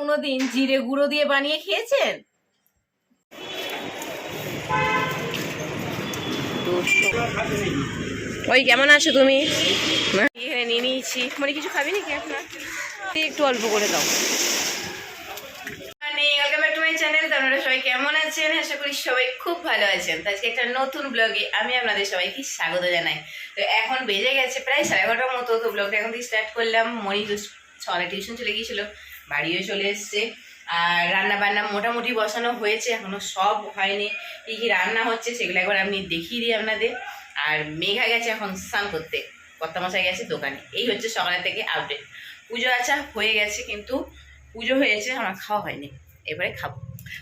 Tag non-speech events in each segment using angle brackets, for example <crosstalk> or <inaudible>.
কোনোদিন জিরে গুঁড়ো দিয়ে বানিয়ে খেয়েছেন? ওই কেমন আছো তুমি? এখানে নিয়ে নিয়েছি। মানে কিছু খাবি নাকি আপনার একটু অল্প করে দাও। মানে চ্যানেল তো আপনারা সবাই কেমন আছেন? আশা করি সবাই খুব ভালো আছেন। তো আজকে একটা নতুন ব্লগে আমি আপনাদের সবাইকে স্বাগত জানাই। তো এখন বেজে গেছে প্রায় সাড়ে এগারোটার মতো তো ব্লগটা এখন থেকে স্টার্ট করলাম। মনি সকালে টিউশন চলে গিয়েছিল। বাড়িও চলে এসছে। আর রান্না বান্না মোটামুটি বসানো হয়েছে, এখনও সব হয়নি। কী কী রান্না হচ্ছে সেগুলো একবার আমি দেখিয়ে দিই আপনাদের। আর মেঘা গেছে এখন স্নান করতে, কর্তামশাই গেছে দোকানে। এই হচ্ছে সকালের থেকে আপডেট পুজো আচ্ছা হয়ে গেছে, কিন্তু পুজো হয়েছে, আমার খাওয়া হয়নি। এবারে খাব।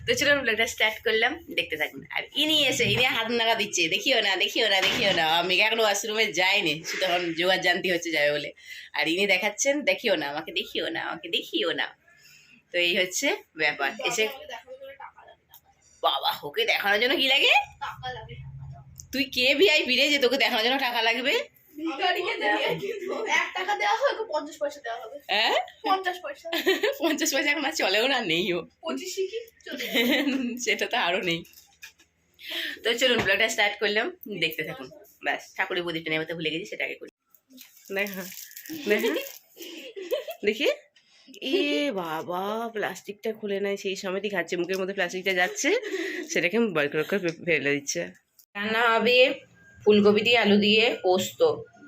তো চলুন ব্লগটা স্টার্ট করলাম দেখতে থাকুন। আর ইনি এসে ইনি হাত নাড়া দিচ্ছে দেখিও না দেখিও না দেখিও না। আমি এখনও ওয়াশরুমে যাইনি শুধু এখন জোগাড় জানতে হচ্ছে যাবে বলে। আর ইনি দেখাচ্ছেন দেখিও না আমাকে দেখিও না আমাকে দেখিও না। তো এই হচ্ছে ব্যাপার। এসে বাবা ওকে দেখানোর জন্য কি লাগে? তুই কে ভিআইপি রে যে তোকে দেখানোর জন্য টাকা লাগবে? পঞ্চাশ পয়সা হ্যাঁ পঞ্চাশ পয়সা। <laughs> পঞ্চাশ পয়সা এখন আর চলেও না নেইও কি? চলে <laughs> সেটা তো আরও নেই। তো চলুন ব্লগটা স্টার্ট করলাম। দেখতে থাকুন। ব্যাস ঠাকুরের প্রদীপটা নেমতে ভুলে গেছি সেটা আগে করি। দেখা। দেখা। দেখি। এ বাবা প্লাস্টিকটা খুলে নেয় সেই সময়তেই খাচ্ছে মুখের মধ্যে প্লাস্টিকটা যাচ্ছে সেটাকে বার করে করে ফেলে দিচ্ছে। রান্না হবে। ফুলকপি দিয়ে আলু দিয়ে পোস্ত,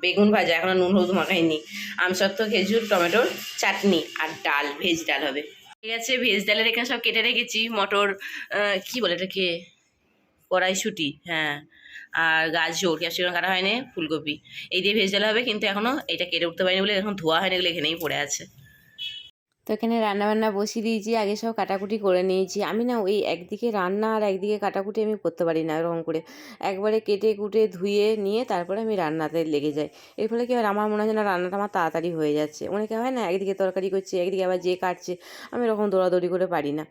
বেগুন ভাজা, এখন নুন হলুদ মাখাইনি। আমসত্ত্ব, খেজুর, টমেটোর চাটনি আর ডাল, ভেজ ডাল হবে। ঠিক আছে, ভেজ ডালের এখানে সব কেটে রেখেছি, মটর কি বলে এটাকে? কড়াইশুটি হ্যাঁ। আর গাজর, ক্যাপসিকাম কাটা হয়নি, ফুলকপি। এই দিয়ে ভেজ ডাল হবে, কিন্তু এখনও এটা কেটে উঠতে পারিনি বলে এখন ধোয়া হয়নি বলে এখানেই পড়ে আছে। তো এখানে রান্নাবান্না বসিয়ে দিয়েছি, আগে সব কাটাকুটি করে নিয়েছি। আমি না ওই একদিকে রান্না আর একদিকে কাটাকুটি আমি করতে পারি না এরকম করে। একবারে কেটে কুটে ধুয়ে নিয়ে তারপরে আমি রান্নাতে লেগে যাই। এর ফলে কি হয়, আমার মনে হয় যেন রান্নাটা আমার তাড়াতাড়ি হয়ে যাচ্ছে। অনেকে হয় না একদিকে তরকারি করছে, একদিকে আবার যে কাটছে, আমি এরকম দৌড়াদৌড়ি করে পারি না।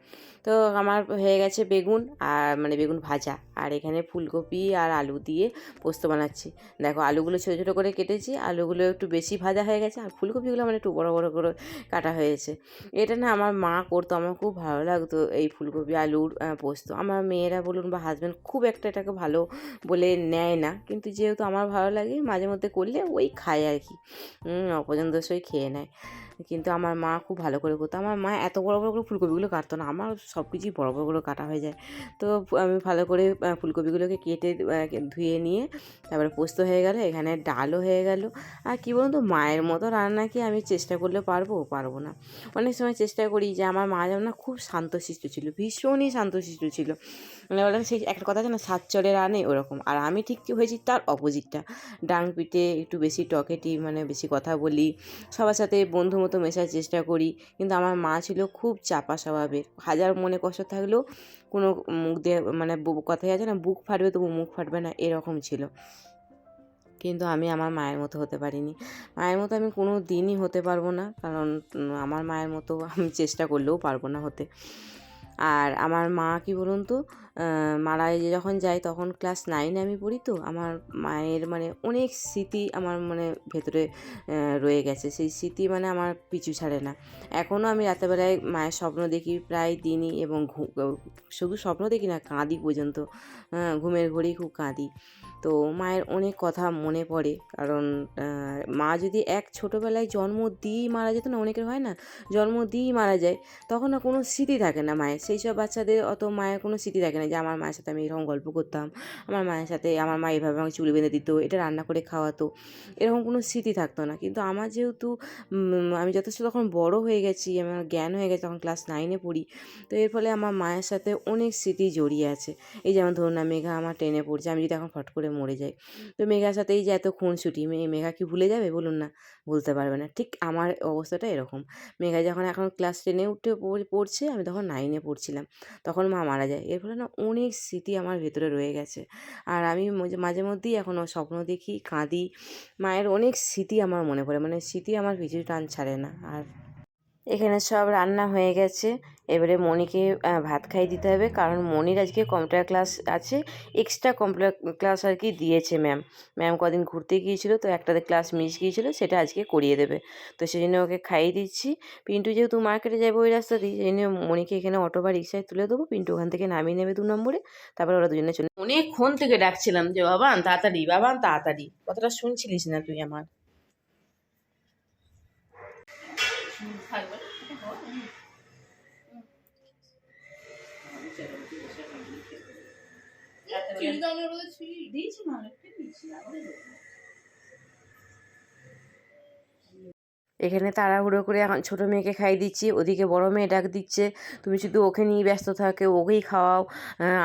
তো আমার হয়ে গেছে বেগুন আর মানে বেগুন ভাজা। আর এখানে ফুলকপি আর আলু দিয়ে পোস্ত বানাচ্ছি। দেখো, আলুগুলো ছোটো ছোটো করে কেটেছি। আলুগুলো একটু বেশি ভাজা হয়ে গেছে আর ফুলকপিগুলো আমার একটু বড় বড় করে কাটা হয়েছে। এটা না আমার মা করতো, আমার খুব ভালো লাগতো এই ফুলকপি, আলুর পোস্ত। আমার মেয়েরা বলুন বা হাজব্যান্ড খুব একটা এটাকে ভালো বলে নেয় না। কিন্তু যেহেতু আমার ভালো লাগে, মাঝে মধ্যে করলে ওই খায় আর কি। অপছন্দসই খেয়ে নেয়। কিন্তু আমার মা খুব ভালো করে করতো আমার মা এত বড় বড় করে ফুলকপিগুলো কাটতো না আমার সব কিছুই বড় বড় করে কাটা হয়ে যায়। তো আমি ভালো করে ফুলকপিগুলোকে কেটে ধুয়ে নিয়ে তারপরে পোস্ত হয়ে গেল, এখানে ডালও হয়ে গেল। আর কী বলুন তো মায়ের মতো রান্না কি আমি চেষ্টা করলে পারব? পারব না। অনেক সময় চেষ্টা করি যে আমার মা যেন না খুব শান্তশিষ্ট ছিল, ভীষণই শান্তশিষ্ট ছিল। মানে বললাম সেই একটা কথা আছে না, সাত চলে রানে ওরকম। আর আমি ঠিক কি হয়েছি? তার অপোজিটটা ডাং পিটে একটু বেশি টকেটি মানে বেশি কথা বলি, সবার সাথে বন্ধু মতো মেশার চেষ্টা করি। কিন্তু আমার মা ছিল খুব চাপা স্বভাবের। হাজার মনে কষ্ট থাকলেও কোনো মুখ দিয়ে মানে কথাই আছে না, বুক ফাটবে তবু মুখ ফাটবে না, এরকম ছিল। কিন্তু আমি আমার মায়ের মতো হতে পারিনি। মায়ের মতো আমি কোনো দিনই হতে পারব না। কারণ আমার মায়ের মতো আমি চেষ্টা করলেও পারব না হতে। আর আমার মা কি বলুন তো আহ, মারা যে যখন যাই তখন ক্লাস নাইনে আমি পড়ি তো আমার মায়ের মানে অনেক স্মৃতি আমার মানে ভেতরে রয়ে গেছে। সেই স্মৃতি মানে আমার পিছু ছাড়ে না। এখনও আমি রাতেরবেলায় মায়ের স্বপ্ন দেখি প্রায় দিনই এবং শুধু স্বপ্ন দেখি না কাঁদি পর্যন্ত। ঘুমের ঘড়ি খুব কাঁদি। তো মায়ের অনেক কথা মনে পড়ে। কারণ মা যদি এক ছোটোবেলায় জন্ম দিয়েই মারা যেত না অনেকের হয় না জন্ম দিয়েই মারা যায় তখন কোনো স্মৃতি থাকে না মায়ের। সেই সব বাচ্চাদের অত মায়ের কোনো স্মৃতি থাকে না। যে আমার মায়ের সাথে আমি এরকম গল্প করতাম। আমার মায়ের সাথে আমার মা এভাবে আমাকে চুল বেঁধে দিত, এটা রান্না করে খাওয়াতো। এরকম কোনো স্মৃতি থাকতো না। কিন্তু আমার যেহেতু আমি যথেষ্ট তখন বড় হয়ে গেছি আমার জ্ঞান হয়ে গেছে, তখন ক্লাস নাইনে পড়ি। তো এর ফলে আমার মায়ের সাথে অনেক স্মৃতি জড়িয়ে আছে। এই যেমন ধরুন না, মেঘা আমার ট্রেনে পড়ছে, আমি যদি এখন ফট করে মরে যাই। তো মেঘার সাথে এই যে এত খুনসুটি, মে- মেঘা কি ভুলে যাবে? বলুন না ভুলতে পারবে না। ঠিক আমার অবস্থাটা এরকম। মেঘা যখন এখন ক্লাস টেনে উঠে পড়- পড়ছে, আমি তখন নাইনে পড়ছিলাম। তখন মা মারা যায়। এর ফলে না অনেক স্মৃতি আমার ভেতরে রয়ে গেছে। আর আমি মাঝে মধ্যেই এখনও স্বপ্ন দেখি, কাঁদি। মায়ের অনেক স্মৃতি আমার মনে পড়ে মানে স্মৃতি আমার পিছু টান ছাড়ে না। আর এখানে সব রান্না হয়ে গেছে। এবারে মণিকে ভাত খাইয়ে দিতে হবে। কারণ মণির আজকে কম্পিউটার ক্লাস আছে এক্সট্রা কম্পিউটার ক্লাস আর কি দিয়েছে ম্যাম ম্যাম কদিন ঘুরতে গিয়েছিল, তো একটাতে ক্লাস মিস গিয়েছিল, সেটা আজকে করিয়ে দেবে। তো সেই জন্য ওকে খাইয়ে দিচ্ছি। পিন্টু যেহেতু মার্কেটে যাবে ওই রাস্তা দিয়ে সেই জন্য মণিকে এখানে অটো বা রিক্সায় তুলে দেবো। পিন্টু ওখান থেকে নামিয়ে নেবে দু নম্বরে। তারপরে ওরা দুজনে চলে অনেকক্ষণ থেকে ডাকছিলাম যে, বাবান, তাড়াতাড়ি বাবান, তাড়াতাড়ি। কথাটা শুনছিলিস না তুই আমার? চিনি না দিয়েছি না অনেকটা দিয়েছি আবারও দেবো। এখানে তাড়াহুড়ো করে এখন ছোটো মেয়েকে খাইয়ে দিচ্ছি, ওদিকে বড় মেয়ে ডাক দিচ্ছে, তুমি শুধু ওকে নিয়ে ব্যস্ত থাকে, ওকেই খাওয়াও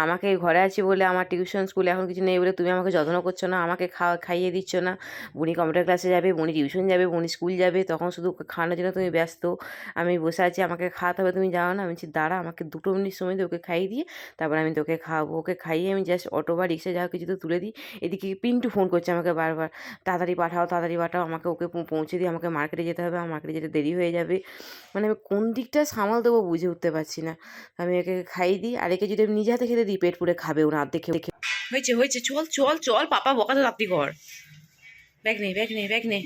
আমাকে ঘরে আছি বলে আমার টিউশন স্কুলে এখন কিছু নেই বলে তুমি আমাকে যত্ন করছ না, আমাকে খাওয়া, খাইয়ে দিচ্ছ না। বুনি কম্পিউটার ক্লাসে যাবে, বুনি টিউশন যাবে, বুনি স্কুল যাবে, তখন শুধু খাওয়ানোর জন্য তুমি ব্যস্ত। আমি বসে আছি, আমাকে খাওয়াতে হবে, তুমি যাও না। আমি বলছি, দাঁড়া, আমাকে দুটো মিনিট সময় দিয়ে ওকে খাইয়ে দিয়ে তারপর আমি তোকে খাওয়াবো। ওকে খাইয়ে আমি জাস্ট অটো বা রিক্সা যা কিছু তো তুলে দিই। এদিকে পিন্টু ফোন করছে আমাকে বারবার, তাড়াতাড়ি পাঠাও তাড়াতাড়ি পাঠাও, আমাকে ওকে পৌঁছে দিয়ে আমাকে মার্কেটে যেতে হবে মার্কেটে যেতে দেরি হয়ে যাবে। মানে আমি কোন দিকটা সামাল দেবো বুঝে উঠতে পারছি না। আমি একে খাইয়ে দিই আর একে যদি আমি নিজে হাতে খেতে দিই পেট পুরে খাবে ওরা আর দেখে দেখে হয়েছে হয়েছে চল চল চল পাপা বকা তো রাত্রি ঘর ব্যাগ নে ব্যাগ নে ব্যাগ নে।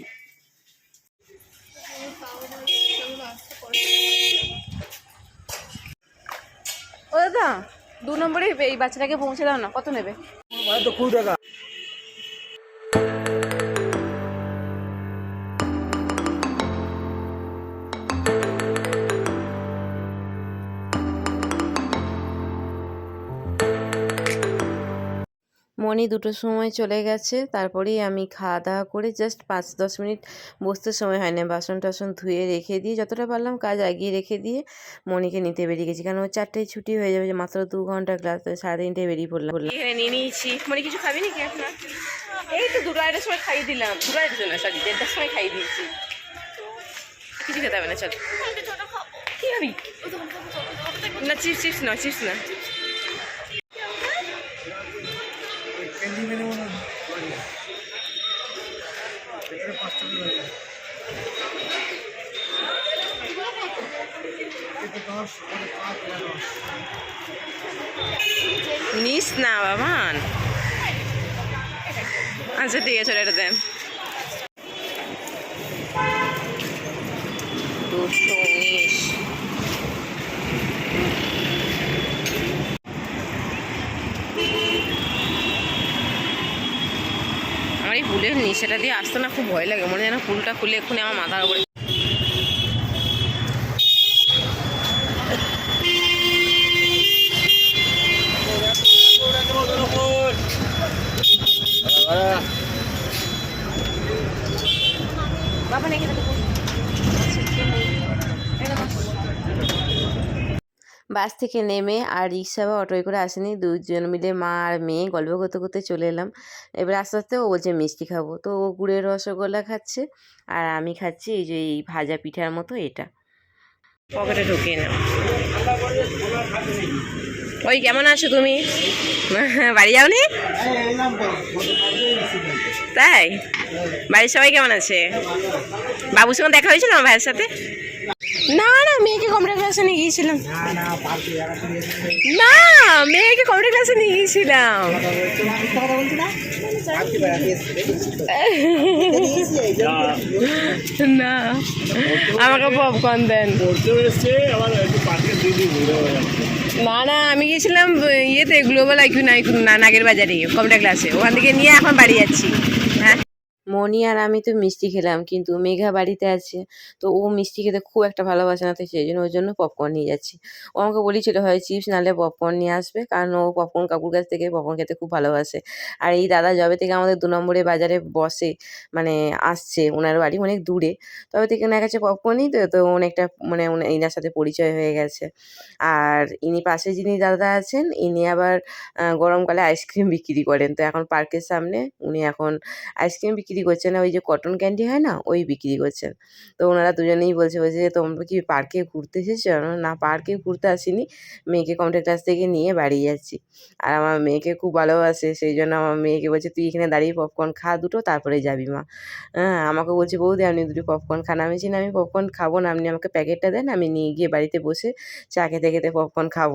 ও দাদা দু নম্বরে এই বাচ্চাটাকে পৌঁছে দাও না কত নেবে? মনি দুটোর সময় চলে গেছে। তারপরেই আমি খাওয়া দাওয়া করে জাস্ট পাঁচ দশ মিনিট বসতে সময় হয় না বাসন টাসন ধুয়ে রেখে দিয়ে যতটা পারলাম কাজ এগিয়ে রেখে দিয়ে মনিকে নিতে বেরিয়ে গেছি। কারণ ও চারটেয় ছুটি হয়ে যাবে যে মাত্র দু ঘণ্টা ক্লাস সাড়ে তিনটে বেরিয়ে পড়লাম। এখানে নিয়ে নিয়েছি। মানে কিছু খাবি নাকি আপনার এই তো দুটো আড়াইটার সময় খাইয়ে দিলাম। দুটো আড়াইটার সময় সরি দেড়টার সময় খাইয়ে দিয়েছি। কিছু খেতে হবে না, চল। কি খাবি? না, চিপস চিপস না চিপস না। নিস না বাবান আচ্ছা ঠিক আছে এটা দেন দুশো ফুলের নিচেটা দিয়ে আসতে না, খুব ভয় লাগে। মনে যেন ফুলটা খুলে এক্ষুনি আমার মাথার উপরে। বাবা নাকি বাস থেকে নেমে আর রিক্সা বা অটোয় করে আসেনি। দুজন মিলে মা আর মেয়ে গল্প করতে করতে চলে এলাম। এবার আস্তে আস্তে ও বলছে, মিষ্টি খাব। তো ও গুড়ের রসগোল্লা খাচ্ছে আর আমি খাচ্ছি এই যে এই ভাজা পিঠার মতো এটা। পকেটে ঢুকিয়ে নাও। ওই, কেমন আছো তুমি? <laughs> বাড়ি যাওনি? তাই? বাড়ির সবাই কেমন আছে? বাবুর সঙ্গে দেখা হয়েছিল আমার ভাইয়ের সাথে? না না মেয়েকে কম্পিউটার ক্লাসে নিয়ে গিয়েছিলাম। না মেয়েকে কম্পিউটার ক্লাসে নিয়ে গিয়েছিলাম। না? আমাকে পপকর্ন দেন। না না আমি গিয়েছিলাম ইয়েতে গ্লোবাল আইকিউ না নাগের বাজারে কম্পিউটার ক্লাসে ওখান থেকে নিয়ে এখন বাড়ি যাচ্ছি। মনি আর আমি তো মিষ্টি খেলাম, কিন্তু মেঘা বাড়িতে আছে, তো ও মিষ্টি খেতে খুব একটা ভালোবাসে না তো সেই জন্য ওর জন্য পপকর্ন নিয়ে যাচ্ছি। ও আমাকে বলেছিল, হয় চিপস, নাহলে পপকর্ন নিয়ে আসবে। কারণ ও পপকর্ন কাকুর কাছ থেকে পপকর্ন খেতে খুব ভালোবাসে। আর এই দাদা যবে থেকে আমাদের দু নম্বরে বাজারে বসে মানে আসছে, ওনার বাড়ি অনেক দূরে, তবে থেকে ওনার কাছে পপকর্নই তো তো অনেকটা মানে এনার সাথে পরিচয় হয়ে গেছে। আর ইনি পাশে যিনি দাদা আছেন, ইনি আবার গরমকালে আইসক্রিম বিক্রি করেন। তো এখন পার্কের সামনে, উনি এখন আইসক্রিম বিক্রি করছেন ওই যে কটন ক্যান্ডি হয় না, ওই বিক্রি করছেন। তো ওনারা দুজনেই বলছে বলছে যে, তোমরা কি পার্কে ঘুরতে এসেছ? না পার্কে ঘুরতে আসিনি, মেয়েকে কম্পিউটার ক্লাস থেকে নিয়ে বাড়ি যাচ্ছি। আর আমার মেয়েকে খুব ভালোবাসে, সেই জন্য আমার মেয়েকে বলছে, তুই এখানে দাঁড়িয়ে পপকর্ন খা দুটো, তারপরে যাবি মা। হ্যাঁ আমাকে বলছে, বৌদি, আপনি দুটো পপকর্ন খান। আমি বলছি, না, আমি পপকর্ন খাব না, আপনি আমাকে প্যাকেটটা দেন, আমি নিয়ে গিয়ে বাড়িতে বসে চা খেতে খেতে পপকর্ন খাব।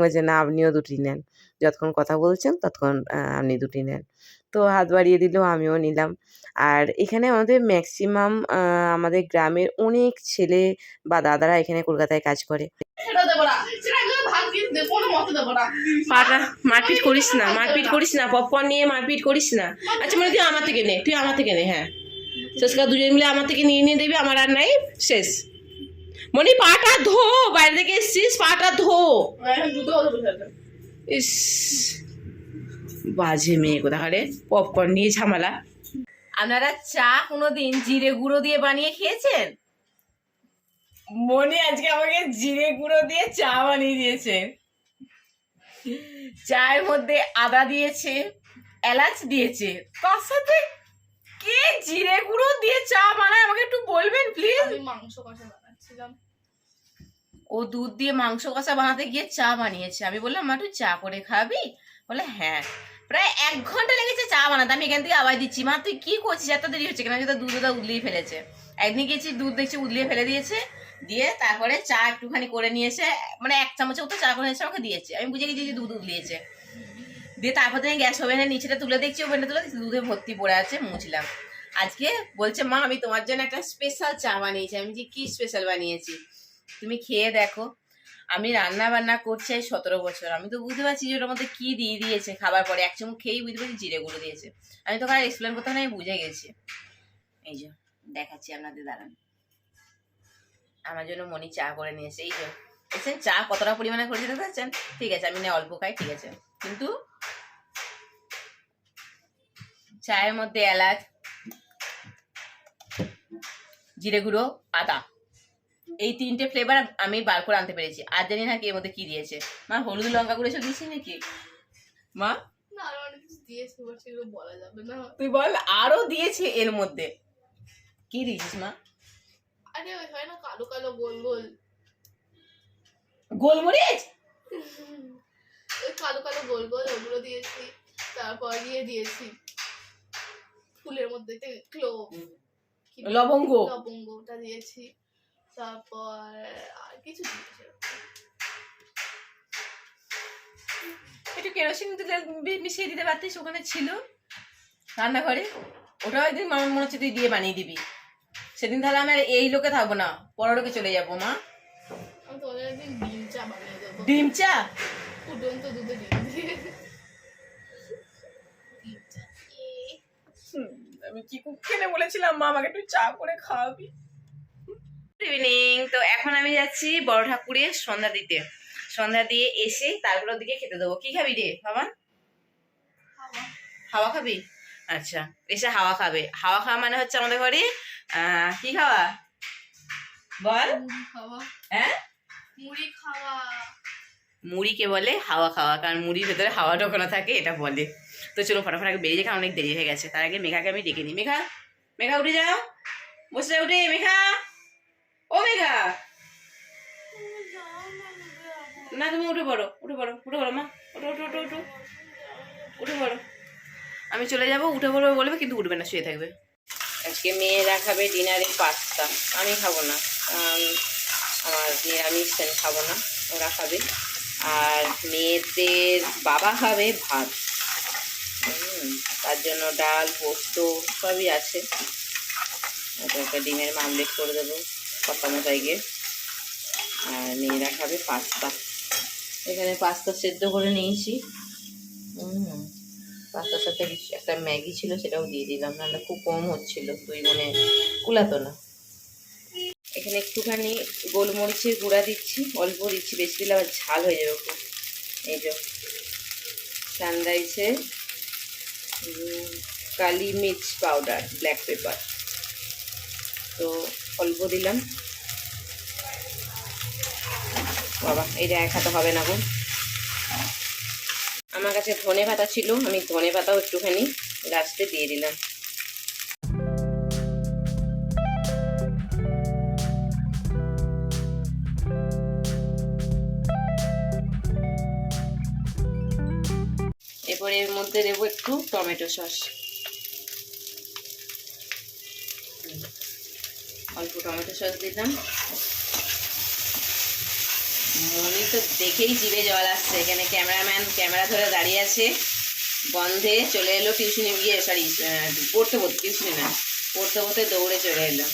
বলছে, না, আপনিও দুটি নেন। যতক্ষণ কথা বলছেন, ততক্ষণ আপনি দুটি নেন। তো হাত বাড়িয়ে দিল আমিও নিলাম। আর এখানে আমাদের ম্যাক্সিমাম আমাদের গ্রামের অনেক ছেলে বা দাদারা এখানে কলকাতায় কাজ করে। সেটা দেবো না সেটা একদম ভাগ দিয়ে দেবো কোনো মতে দেবো না। পাটা মারপিট করিস না মারপিট করিস না পপকর্ন নিয়ে মারপিট করিস না। আচ্ছা মানে তুই আমার থেকে নে তুই আমার থেকে নে হ্যাঁ। শেষকাল দুজন মিলে আমার থেকে নিয়ে নিয়ে দিবি আমার আর নাই শেষ। মনি পাটা ধো বাইরে থেকে এসছিস পাটা ধো। আছে ইস। বাজে মেয়ে কোথাকারে পপকর্ন নিয়ে ঝামেলা। আপনারা চা কোনোদিন জিরে গুঁড়ো দিয়ে বানিয়ে খেয়েছেন? মনি আজকে আমাকে জিরে গুঁড়ো দিয়ে চা বানিয়ে দিয়েছে। চায়ের মধ্যে আদা দিয়েছে এলাচ দিয়েছে। তার সাথে কে জিরে গুঁড়ো দিয়ে চা বানায় আমাকে একটু বলবেন প্লিজ মাংস কষা বানাচ্ছিলাম। ও দুধ দিয়ে মাংস কষা বানাতে গিয়ে চা বানিয়েছে। আমি বললাম মা তুই চা করে খাবি? বলে হ্যাঁ। প্রায় এক ঘণ্টা লেগেছে চা বানাতে। আমি এখান থেকে আবার দিচ্ছি, মা, তুই কি করছিস? এত দেরি হচ্ছে কেন? তো দুধ ওটা উদলিয়ে ফেলেছে। একদিন গেছি, দুধ দেখছি উদলিয়ে ফেলে দিয়েছে, দিয়ে তারপরে চা একটুখানি করে নিয়েছে মানে এক চামচে তো চা করে এসে আমাকে দিয়েছে। আমি বুঝে গেছি যে দুধ উদলিয়েছে। দিয়ে তারপর থেকে গ্যাস ওভেনের নিচেটা তুলে দেখছি, ওভেনটা তুলে দুধে ভর্তি পড়ে আছে, মুছলাম। আজকে বলছে, মা, আমি তোমার জন্য একটা স্পেশাল চা বানিয়েছি। আমি যে কি স্পেশাল বানিয়েছি? তুমি খেয়ে দেখো। আমি রান্না বান্না করছি এই সতেরো বছর। আমি তো বুঝতে পারছি যে ওটার মধ্যে কি দিয়ে দিয়েছে খাবার পরে। এক চামচ খেয়েই বুঝতে পারছি জিরে গুঁড়ো দিয়েছে। আমি তো কার এক্সপ্লেন করতে না, আমি বুঝে গেছি। এই যে দেখাচ্ছি আপনাদের দাঁড়ান। আমার জন্য মনি চা করে নিয়েছে। এই যে দেখছেন? চা কতটা পরিমাণে করেছে দেখতে পাচ্ছেন? ঠিক আছে আমি না অল্প খাই ঠিক আছে। কিন্তু চায়ের মধ্যে এলাচ জিরে গুঁড়ো আদা। এই তিনটে ফ্লেভার আমি বার করে আনতে পেরেছি। আর জানি না কি এর মধ্যে কি দিয়েছে? মা হলুদ লঙ্কা গুঁড়ো এসব দিয়েছি নাকি? মা? না আরও অনেক কিছু দিয়েছে এবার সেগুলো বলা যাবে না। তুই বল আরও দিয়েছে এর মধ্যে। কি দিয়েছিস মা? আরে ওই হয় না কালো কালো গোল গোল। গোলমরিচ? ওই কালো কালো গোল গোল ওগুলো দিয়েছি তারপর ইয়ে দিয়েছি। ফুলের মধ্যে ক্লোভ লবঙ্গ লবঙ্গ। ওটা দিয়েছি। তারপর আর কিছু একটু কেরোসিন তেল মিশিয়ে দিতে পারতিস ওখানে ছিল রান্নাঘরে। ওটা একদিন মামার মনে হচ্ছে তুই দিয়ে বানিয়ে দিবি। সেদিন তাহলে আমি আর এই লোকে থাকব না পরের লোকে চলে যাব মা। ডিম চা ফুটন্ত দুধে ডিম দিয়ে। আমি কি কুক্ষেনে বলেছিলাম মা আমাকে একটু চা করে খাওয়াবি। ইভিনিং তো এখন আমি যাচ্ছি বড় ঠাকুরের সন্ধ্যা দিতে। সন্ধ্যা দিয়ে এসে তারপর ওদিকে খেতে দেবো। কি খাবি রে বাবা হাওয়া। খাবি? আচ্ছা এসে হাওয়া খাবে। হাওয়া খাওয়া মানে হচ্ছে আমাদের ঘরে কি খাওয়া? বল। মুড়ি খাওয়া। হ্যাঁ? মুড়ি খাওয়া। মুড়িকে বলে হাওয়া খাওয়া কারণ মুড়ির ভেতরে হাওয়া ঢোকানো থাকে এটা বলে। তো চলো ফটাফট আগে বেরিয়ে যাই অনেক দেরি হয়ে গেছে। তার আগে মেঘাকে আমি ডেকে নিই। মেঘা মেঘা উঠে যাও। বসে উঠে মেঘা। ও মেঘা না তুমি উঠে পড়ো উঠে পড়ো উঠে পড়ো মা। উঠো উঠো উঠো উঠো উঠে পড়ো। আমি চলে যাব উঠে পড়বে বলবে কিন্তু উঠবে না শুয়ে থাকবে। আজকে মেয়েরা খাবে ডিনারে পাস্তা। আমি খাব না। আমার নিরামিষ আমি খাব না। ওরা খাবে। আর মেয়েদের বাবা খাবে ভাত। তার জন্য ডাল পোস্ত সবই আছে। একটা ডিমের মামলেট করে দেবো। কর্তা মশাইকে আর মেয়েরা খাবে পাস্তা। এখানে পাস্তা সেদ্ধ করে নিয়েছি। পাস্তার সাথে কিছু একটা ম্যাগি ছিল সেটাও দিয়ে দিলাম, নাহলে খুব কম হচ্ছিল তুই মনে কুলাতো না। এখানে একটুখানি গোলমরিচের গুঁড়া দিচ্ছি, অল্প দিচ্ছি, বেশি দিলে আবার ঝাল হয়ে যাবে খুব। এই যে সানরাইসের কালি মির্চ পাউডার ব্ল্যাক পেপার তো অল্প দিলাম। বাবা, এই এক হাতে হবে না গো। আমার কাছে ধনে পাতা ছিল, আমি ধনে পাতাও একটুখানি গাছতে দিয়ে দিলাম। এরপরে এর মধ্যে দেবো একটু টমেটো সস। অল্প টমেটো সস দিলাম। মনে তো দেখেই জিভে জল আসছে। এখানে ক্যামেরাম্যান ক্যামেরা ধরে দাঁড়িয়ে আছে। গন্ধে চলে এলো টিউশনে গিয়ে সরি পড়তে পড়তে টিউশনে না, পড়তে পড়তে দৌড়ে চলে এলো।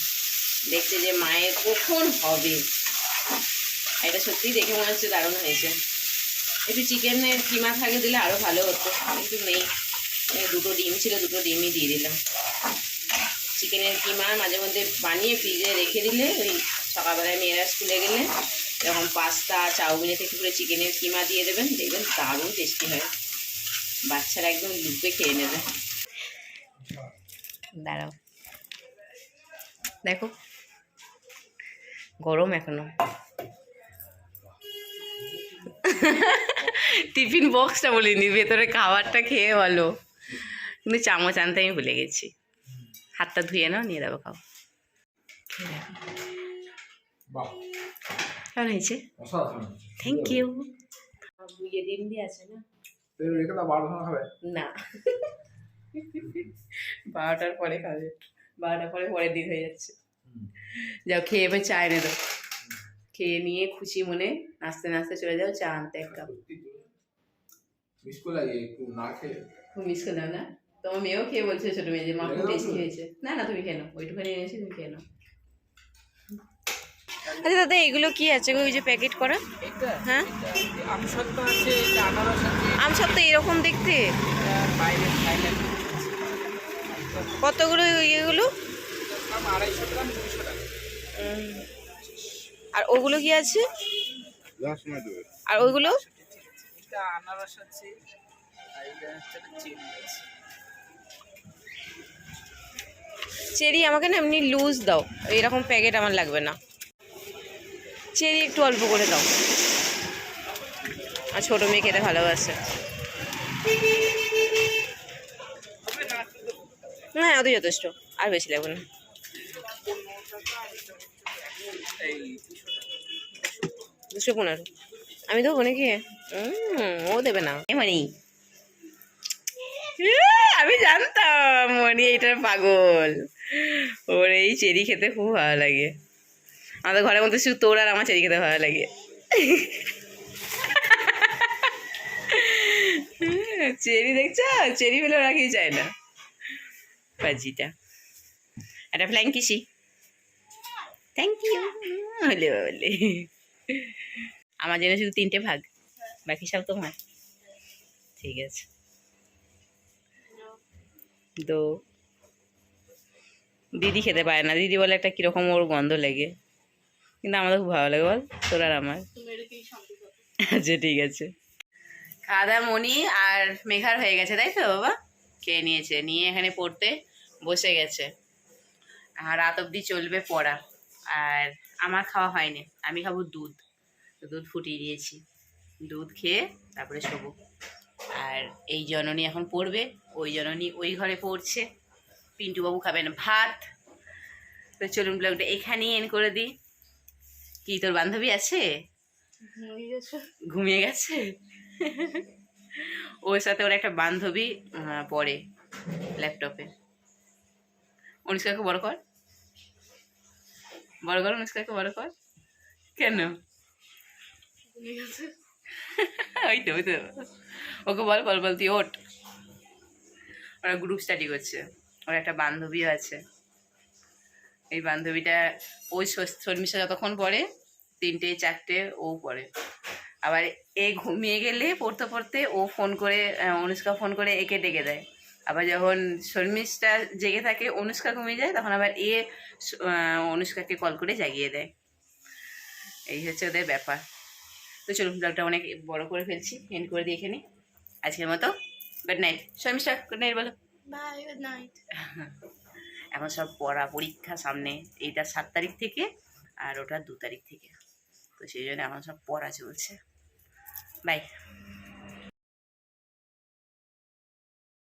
দেখছে যে মায়ের কখন হবে। এটা সত্যিই দেখে মনে হচ্ছে দারুণ হয়েছে। একটু চিকেনের কিমা থাকে দিলে আরও ভালো হতো। কিন্তু নেই। দুটো ডিম ছিল, দুটো ডিমই দিয়ে দিলাম। চিকেনের কিমা মাঝে মধ্যে বানিয়ে ফ্রিজে রেখে দিলে ওই সকালবেলায় মেয়েরা স্কুলে গেলে এরকম পাস্তা, চাউমিনে থেকে করে চিকেনের কিমা দিয়ে দেবেন, দেখবেন দারুণ টেস্টি হয়। বাচ্চারা একদম লুপে খেয়ে নেবে। দাঁড়াও। দেখো। গরম এখনও। টিফিন বক্সটা বলিনি, ভেতরে খাবারটা খেয়ে বলো। কিন্তু চামচ আনতে আমি ভুলে গেছি। হাতটা ধুয়ে নাও নিয়ে দেবো খাও বাহ। কেমন হয়েছে? থ্যাংক ইউ বুঝিয়ে ডিম দিয়ে আছে না? না। বারোটার পরে খাবে। বারোটার পরে পরের দিন হয়ে যাচ্ছে। যাও খেয়ে এবার চা এনে দাও। খেয়ে নিয়ে খুশি মনে নাচতে নাচতে চলে যাও চা আনতে এক কাপ। মিস করে না খেয়ে খুব মিস করে দাও না? তোমার মেয়েও খেয়ে বলছে ছোট মেয়ে যে মা খুব টেস্টি হয়েছে। না না তুমি খেয়ে নাও ওইটুখানি এনেছি তুমি খেয়ে নাও। আচ্ছা দাদা এগুলো কি আছে ওই যে প্যাকেট করা? হ্যাঁ? আম আছে এটা আনারস আছে। আম সব তো এরকম দেখতে? কতগুলো এগুলো আর ওগুলো কি আছে? আর ওইগুলো? আনারস আছে আর এটা হচ্ছে চেরি আমাকে না এমনি লুজ দাও। এরকম প্যাকেট আমার লাগবে না। চেরি একটু অল্প করে দাও। আর ছোটো মেয়ে খেতে ভালোবাসে। হ্যাঁ ওদের যথেষ্ট। আর বেশি লাগবে না। দুশো পনেরো। আমি দেবো নাকি? ও দেবে না। মনি। আমি জানতাম, মনি এইটার পাগল। ওর এই চেরি খেতে খুব ভালো লাগে। আমাদের ঘরের মধ্যে শুধু তোর আর আমার চেরি খেতে ভালো লাগে। চেরি দেখছ? চেরি পেলে ওরা কি চায় না। বাজিটা একটা ফ্ল্যাং কিসি? থ্যাংক ইউ হলে বলে। আমার জন্য শুধু তিনটে ভাগ। বাকি সব তোমার। ঠিক আছে। তো দিদি খেতে পারে না। দিদি বলে একটা কীরকম ওর গন্ধ লেগে। কিন্তু আমাদের খুব ভালো লাগে, বল? তোর আর আমার। আচ্ছা ঠিক আছে। খাওয়া দাওয়া মনি আর মেঘার হয়ে গেছে, তাই তো, বাবা? খেয়ে নিয়েছে, নিয়ে এখানে পড়তে বসে গেছে। আর রাত অবধি চলবে পড়া। আর আমার খাওয়া হয়নি, আমি খাব দুধ। দুধ ফুটিয়ে দিয়েছি। দুধ খেয়ে তারপরে শোবো। আর এই জননী এখন পড়বে ওই জননী ওই ঘরে পড়ছে। পিন্টুবাবু খাবেন ভাত। তো চলুন ব্লগটা এখানেই এন করে দিই। কি তোর বান্ধবী আছে? ঘুমিয়ে গেছে। ওর সাথে ওর একটা বান্ধবী পড়ে ল্যাপটপে। অনুষ্কাকে বড় কর। বড় কর অনুষ্কাকে বড় কর। কেন? ওই তো ওই তো। ওকে বল বল বল, তুই ওঠ। ওরা গ্রুপ স্টাডি করছে। ওর একটা বান্ধবীও আছে। এই বান্ধবীটা ওই শর্মিষ্ঠা যতক্ষণ পড়ে, তিনটে, চারটে, ও পড়ে। আবার এ ঘুমিয়ে গেলে পড়তে পড়তে ও ফোন করে অনুষ্কা ফোন করে একে ডেকে দেয়। আবার যখন শর্মিষ্ঠা জেগে থাকে, অনুষ্কা ঘুমিয়ে যায়, তখন আবার এ অনুষ্কাকে কল করে জাগিয়ে দেয়। এই হচ্ছে ওদের ব্যাপার। তো চলুন ব্লগটা অনেক বড় করে ফেলছি এন্ড করে দিই এখানে আজকের মতো good night Sharmistha good night বলো। বাই গুড নাইট এখন সব পড়া পরীক্ষা সামনে এইটা সাত তারিখ থেকে আর ওটা দু তারিখ থেকে। তো সেই জন্য এখন সব পড়া চলছে। বাই